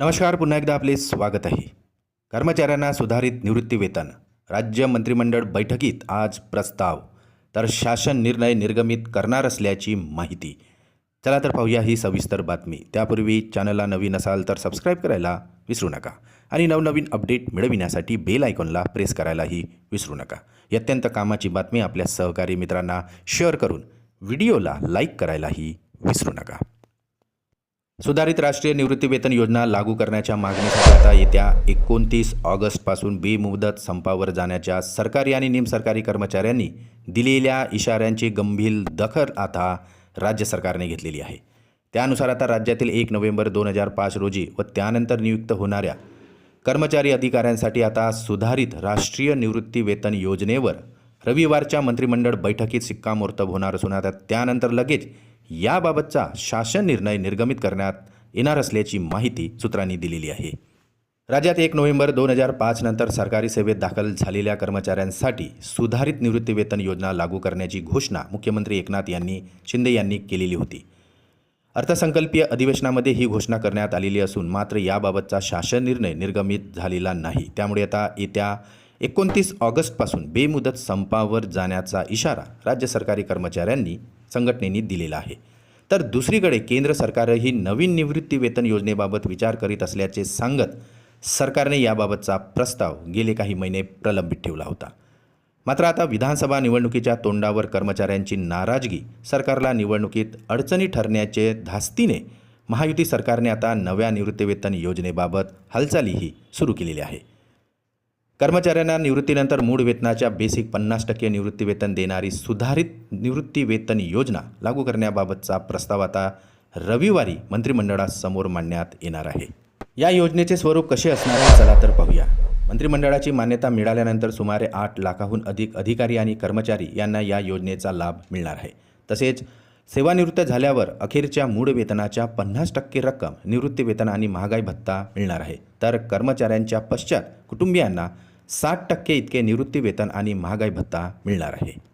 नमस्कार पुन्हा एकदा आपले स्वागत आहे. कर्मचाऱ्यांना सुधारित निवृत्ती वेतन राज्य मंत्रिमंडळ बैठकीत आज प्रस्ताव तर शासन निर्णय निर्गमित करणार असल्याची माहिती. चला तर पाहूया ही सविस्तर बातमी. त्यापूर्वी चॅनलला नवीन असाल तर सबस्क्राईब करायला विसरू नका आणि नवनवीन अपडेट मिळविण्यासाठी बेल आयकॉनला प्रेस करायलाही विसरू नका. ही अत्यंत कामाची बातमी आपल्या सहकारी मित्रांना शेअर करून व्हिडिओला लाईक करायलाही विसरू नका. सुधारित राष्ट्रीय निवृत्तीवेतन योजना लागू करण्याच्या मागणीसाठी आता येत्या एकोणतीस ऑगस्टपासून बेमुदत संपावर जाण्याच्या सरकारी आणि निमसरकारी कर्मचाऱ्यांनी दिलेल्या इशाऱ्यांची गंभीर दखल आता राज्य सरकारने घेतलेली आहे. त्यानुसार आता राज्यातील एक नोव्हेंबर दोन हजार पाच रोजी व त्यानंतर नियुक्त होणाऱ्या कर्मचारी अधिकाऱ्यांसाठी आता सुधारित राष्ट्रीय निवृत्तीवेतन योजनेवर रविवारच्या मंत्रिमंडळ बैठकीत शिक्कामोर्तब होणार असून आता त्यानंतर लगेच याबाबतचा शासन निर्णय निर्गमित करण्यात येणार असल्याची माहिती सूत्रांनी दिलेली आहे. राज्यात एक नोव्हेंबर दोन हजार पाच नंतर सरकारी सेवेत दाखल झालेल्या कर्मचाऱ्यांसाठी सुधारित निवृत्तीवेतन योजना लागू करण्याची घोषणा मुख्यमंत्री एकनाथ यांनी शिंदे यांनी केलेली होती. अर्थसंकल्पीय अधिवेशनामध्ये ही घोषणा करण्यात आलेली असून मात्र याबाबतचा शासन निर्णय निर्गमित झालेला नाही. त्यामुळे आता येत्या एकोणतीस ऑगस्टपासून बेमुदत संपावर जाण्याचा इशारा राज्य सरकारी कर्मचाऱ्यांनी संघटनेनी दिलेला आहे. तर दुसरीकडे केंद्र सरकारही नवीन निवृत्ती वेतन योजनेबाबत विचार करीत असल्याचे सांगत सरकारने याबाबतचा प्रस्ताव गेले काही महिने प्रलंबित ठेवला होता. मात्र आता विधानसभा निवडणुकीच्या तोंडावर कर्मचाऱ्यांची नाराजगी सरकारला निवडणुकीत अडचणी ठरण्याचे धास्तीने महायुती सरकारने आता नव्या निवृत्तीवेतन योजनेबाबत हालचालीही सुरू केलेली आहे. कर्मचाऱ्यांना निवृत्तीनंतर मूळ वेतनाच्या बेसिक पन्नास टक्के निवृत्तीवेतन देणारी सुधारित निवृत्तीवेतन योजना लागू करण्याबाबतचा प्रस्ताव आता रविवारी मंत्रिमंडळासमोर मांडण्यात येणार आहे. या योजनेचे स्वरूप कसे असणार आहे चला तर पाहूया. मंत्रिमंडळाची मान्यता मिळाल्यानंतर सुमारे आठ लाखाहून अधिक अधिकारी आणि कर्मचारी यांना या योजनेचा लाभ मिळणार आहे. तसेच सेवानिवृत्त झाल्यावर अखेरच्या मूळ वेतनाच्या पन्नास टक्के रक्कम निवृत्ती वेतन आणि महागाई भत्ता मिळणार आहे. तर कर्मचाऱ्यांच्या पश्चात कुटुंबियांना साठ टक्के इतके निवृत्ती वेतन आणि महागाई भत्ता मिळणार आहे.